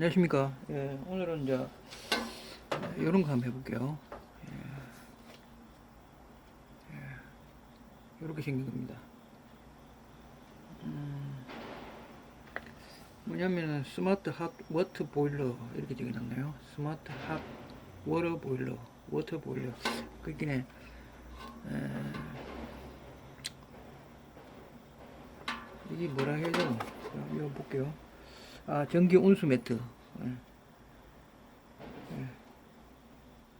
안녕하십니까. 예, 오늘은 이제 이런 거 한번 해볼게요. 예, 예, 이렇게 생긴 겁니다. 음, 뭐냐면은 스마트 핫 워터 보일러 이렇게 적어놨네요. 스마트 핫 워터 보일러, 워터 보일러. 에, 이게 뭐라 해야 되나? 자, 이거 볼게요. 아, 전기 온수 매트. 예. 예.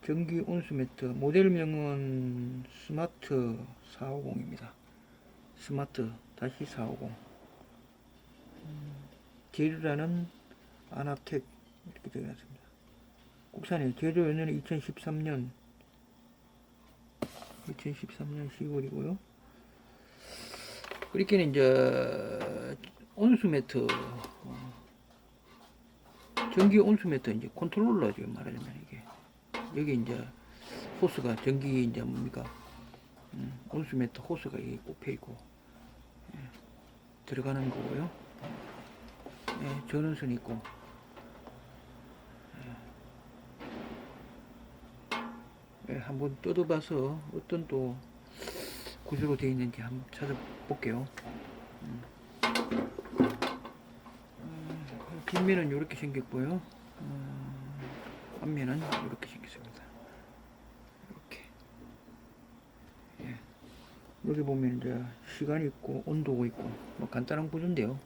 전기 온수 매트. 모델명은 스마트 450입니다. 스마트 다시 450. 음, 재료라는 아나텍 이렇게 되어놨습니다. 국산에 제조 연료는 2013년 2013년 10월이고요. 그렇게는 이제 온수 매트 어, 전기 온수 매트 이제 컨트롤러 지금 말하자면 이게 여기 이제 호스가 전기 이제 뭡니까 음, 온수 매트 호스가 여기 꼽혀 있고 예, 들어가는 거고요. 예, 전원선 있고 예, 한번 뜯어봐서 어떤 또 구조로 되어 있는지 한번 찾아볼게요. 음. 음, 뒷면은 이렇게 생겼고요. 음, 앞면은 이렇게 생겼습니다. 이렇게. 예. 여기 보면 이제 시간이 있고 온도가 있고 뭐 간단한 구조인데요.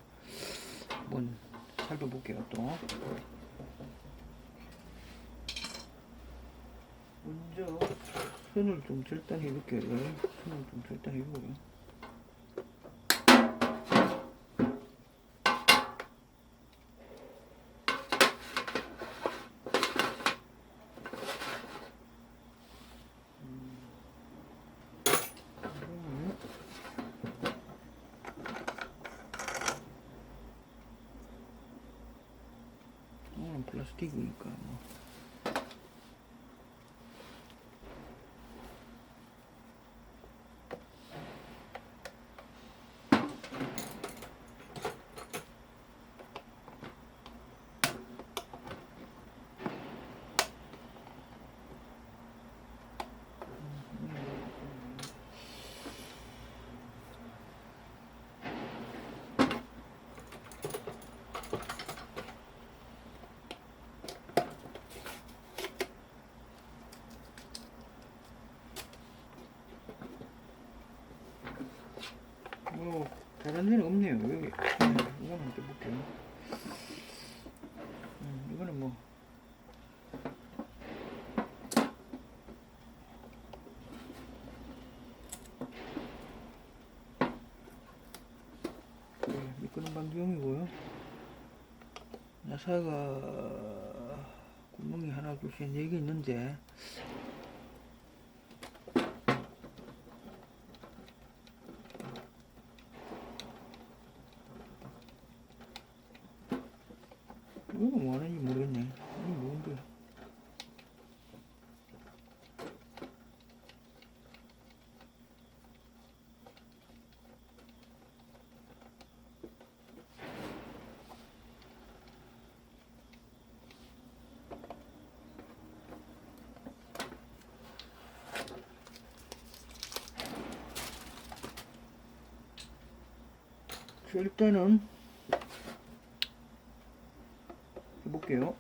한번 살펴볼게요 또. 먼저 선을 좀 절단해 볼게요. 선을 좀 절단해 보고요. 오늘은 플라스틱이니까 뭐. 뭐 다른 데는 없네요. 여기 음, 이거는 한번 볼게요. 음, 이거는 뭐 네, 미끄럼 반경이고요. 나사가 구멍이 하나, 둘, 셋, 네개 있는데 이거 뭐 하는지 모르겠네. 이게 뭔데? 자, 일단은 해볼게요.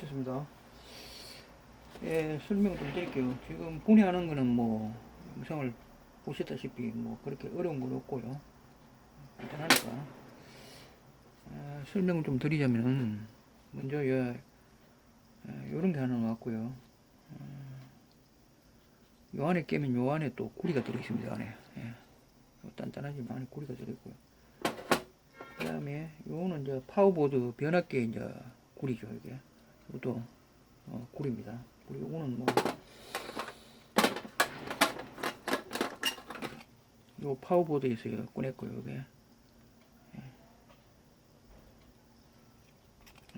마쳤습니다. 예, 설명 좀 드릴게요. 지금 분해하는 거는 뭐, 영상을 보셨다시피 뭐, 그렇게 어려운 건 없고요. 간단하니까. 아, 설명을 좀 드리자면, 먼저, 예, 예, 요런 게 하나 나왔고요. 어, 요 안에 깨면 요 안에 또 구리가 들어있습니다, 안에. 예. 요 단단하지만 안에 구리가 들어있고요. 그 다음에 요거는 이제 파워보드 변압계 이제 구리죠, 이게. 이것도 어, 구리입니다. 그리고 요거는 뭐, 요 파워보드에서 이거 꺼냈고요, 이게. 예.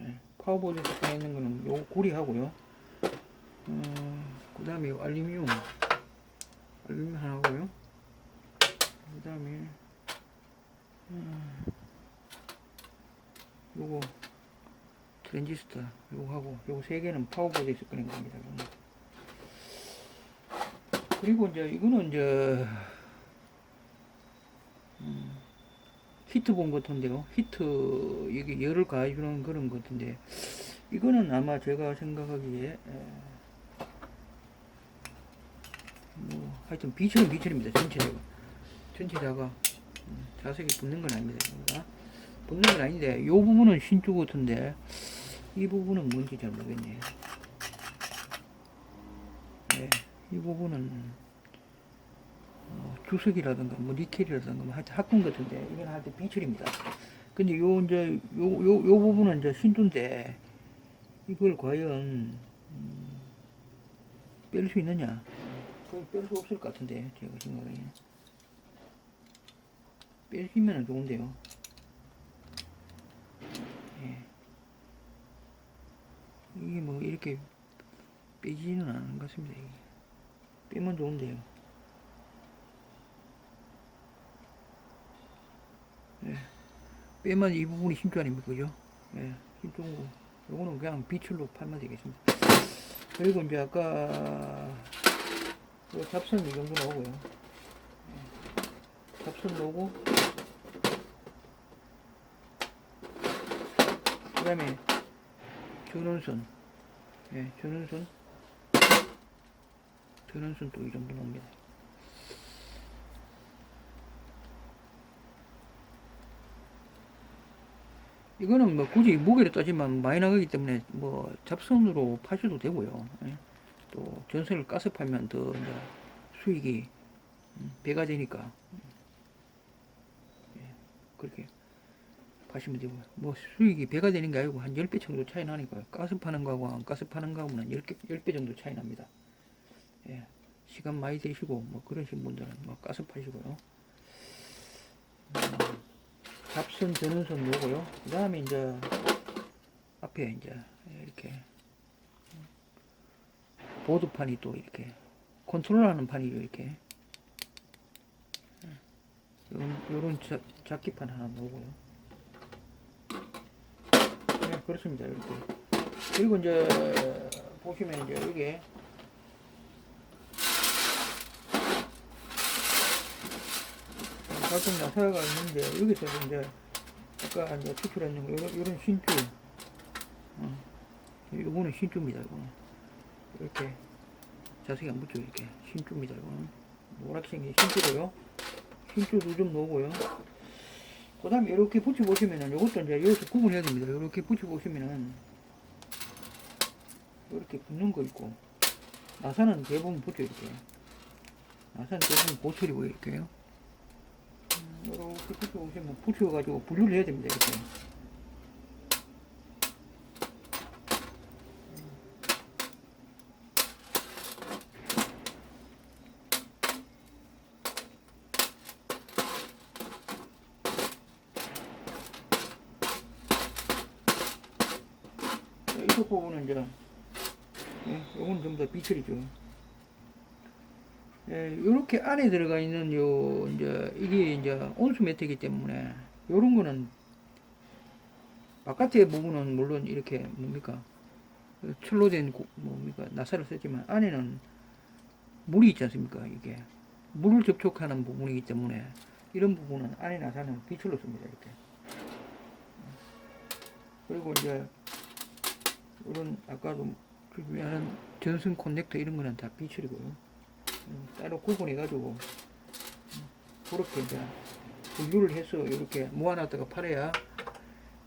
예, 파워보드에서 꺼내는 거는 요 구리하고요. 어, 그 다음에 요 알루미늄. 알루미늄 하나고요. 그 다음에, 음, 요거, 트랜지스터, 요거 하고, 요거 세 개는 파워보드에서 꺼낸 겁니다. 그리고 이제 이거는 이제, 음, 히트 본 같은데요. 히트, 이게 열을 가해주는 그런 것 같은데, 이거는 아마 제가 생각하기에, 에, 뭐, 하여튼 비철은 비철입니다. 전체적으로. 전체다가 음, 자석이 붙는 건 아닙니다. 붙는 건 아닌데, 요 부분은 신주 같은데, 이 부분은 뭔지 잘 모르겠네요. 네, 이 부분은, 어, 주석이라든가, 뭐, 니켈이라든가, 뭐, 하여튼 합금 같은데, 이건 하여튼 비철입니다. 근데 요, 이제, 요, 요, 요 부분은 이제 신주인데, 이걸 과연, 음, 뺄수 있느냐? 거의 뺄수 없을 것 같은데, 제가 생각하기에. 빼시면 좋은데요. 이게 뭐 이렇게 빼지는 않은 것 같습니다. 이게. 빼면 좋은데요. 예. 빼면 이 부분이 신주 아닙니까? 그죠? 예. 신주고, 요거는 그냥 비출로 팔면 되겠습니다. 그리고 이제 아까, 요 잡선 이 정도 나오고요. 예. 잡선 나오고, 그 다음에 전원선. 예, 전원선. 전원선 또이 정도 나옵니다. 이거는 뭐 굳이 무게를 따지면 나가기 때문에 뭐 잡선으로 파셔도 되고요. 예. 또 전선을 가스 팔면 더 수익이 음, 배가 되니까. 예, 그렇게 가시면 되고요. 뭐 수익이 배가 되는 게 아니고 한 10배 정도 차이 나니까 가스 파는 거하고 안 가스 파는 거하고는 10개, 10배 정도 차이 납니다. 예. 시간 많이 되시고 뭐 그러신 분들은 뭐 가스 파시고요. 음, 잡선 전원선 요거요. 그 다음에 이제 앞에 이제 이렇게 보드판이 또 이렇게 컨트롤하는 판이죠 이렇게 요런, 요런 자, 잡기판 하나 놓고요. 네, 그렇습니다. 이렇게. 그리고 이제 보시면 이제 여기 가끔 나사가 있는데 여기서 이제 아까 이제 추출했는 거 이런, 이런 신주 어, 요거는 신주입니다. 이거는 이렇게 자세히 안 붙죠 이렇게 신주입니다. 이거는 노랗게 생긴 신주고요. 신주도 좀 넣고요. 그 다음에 이렇게 붙여보시면은 이것도 이제 여기서 구분해야 됩니다. 이렇게 붙여보시면은 이렇게 붙는 거 있고 나사는 대부분 붙죠 이렇게 나사는 대부분 고철이고 이렇게요. 음, 이렇게 붙여보시면 붙여가지고 분류를 해야 됩니다 이렇게. 자, 이쪽 부분은 이제 예, 요건 전부 다 비철이죠. 예, 요렇게 안에 들어가 있는 요 이제 이게 이제 온수 매트이기 때문에 요런 거는 바깥의 부분은 물론 이렇게 뭡니까? 그 철로 된 고- 뭡니까? 나사를 썼지만 안에는 물이 있지 않습니까? 이게. 물을 접촉하는 부분이기 때문에 이런 부분은 안에 나사는 비철로 씁니다 이렇게. 그리고 이제 이런 아까도 준비하는 전선 커넥터 이런 거는 다 비출이고요. 음, 따로 구분해가지고 음, 그렇게 이제 분류를 해서 이렇게 모아놨다가 팔아야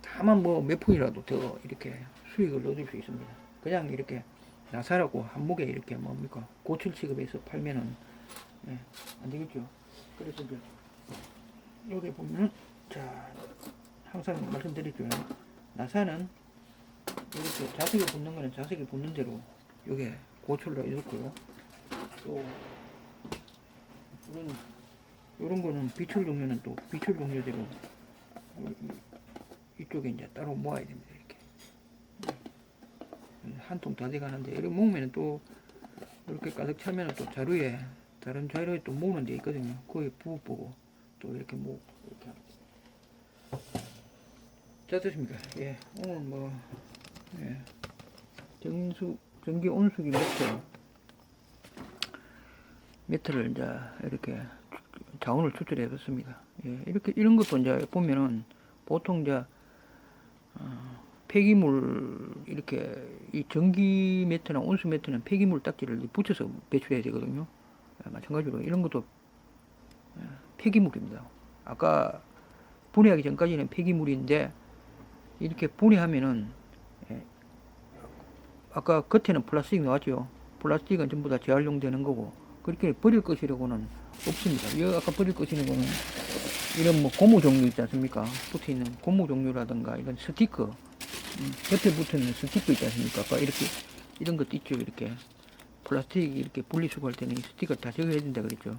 다만 뭐 몇 푼이라도 더 이렇게 수익을 얻을 수 있습니다. 그냥 이렇게 나사라고 한목에 이렇게 뭡니까 고철 취급해서 팔면은 예, 안 되겠죠. 그래서 이제 여기 보면은 자 항상 말씀드리죠. 나사는 이렇게 자석에 붙는 거는 자석에 붙는 대로 요게 고철로 이렇고요. 또 이런 이런 거는 비철 종류는 또 비철 종류대로 이쪽에 이제 따로 모아야 됩니다. 이렇게 한 통 다 돼가는데 이렇게 모으면 또 이렇게 가득 차면 또 자루에 다른 자루에 또 모으는 데 있거든요. 거기 부어 보고 또 이렇게 모 이렇게 자 됐습니까? 예 오늘 뭐 예. 정수 전기 온수기 매트 매트를 이제 이렇게 자원을 추출해 봤습니다. 예, 이렇게 이런 것도 이제 보면은 보통 이제 어, 폐기물 이렇게 이 전기 매트나 온수 매트는 폐기물 딱지를 붙여서 배출해야 되거든요. 예, 마찬가지로 이런 것도 예, 폐기물입니다. 아까 분해하기 전까지는 폐기물인데 이렇게 분해하면은 예, 아까 겉에는 플라스틱 나왔죠. 플라스틱은 전부 다 재활용되는 거고 그렇게 버릴 것이라고는 없습니다. 이 아까 버릴 것이라고는 이런 뭐 고무 종류 있지 않습니까? 붙어 있는 고무 종류라든가 이런 스티커 음, 옆에 붙어 있는 스티커 있지 않습니까? 아까 이렇게 이런 것도 있죠. 이렇게 플라스틱 이렇게 분리수거할 때는 이 스티커 다 제거해야 된다 그랬죠.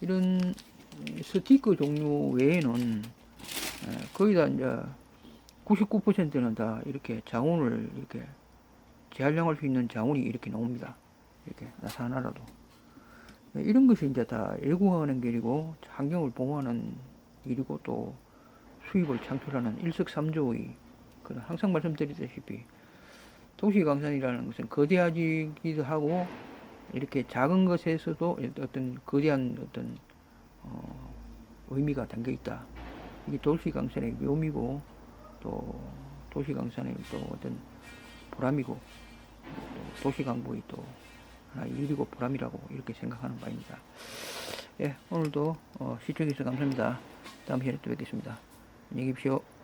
이런 스티커 종류 외에는 에, 거의 다 이제 99%는 다 이렇게 자원을 이렇게 재활용할 수 있는 자원이 이렇게 나옵니다. 이렇게 나사 하나라도. 네, 이런 것이 이제 다 애국하는 길이고 환경을 보호하는 일이고 또 수입을 창출하는 일석삼조의 그런 항상 말씀드리다시피 도시강산이라는 것은 거대하기도 하고 이렇게 작은 것에서도 어떤 거대한 어떤 어, 의미가 담겨 있다. 이게 도시강산의 묘미고 또 도시강산의 또 어떤 보람이고 또 도시강보의 또 하나의 일이고 보람이라고 이렇게 생각하는 바입니다. 예, 오늘도 어, 시청해주셔서 감사합니다. 다음 시간에 또 뵙겠습니다. 안녕히 계십시오.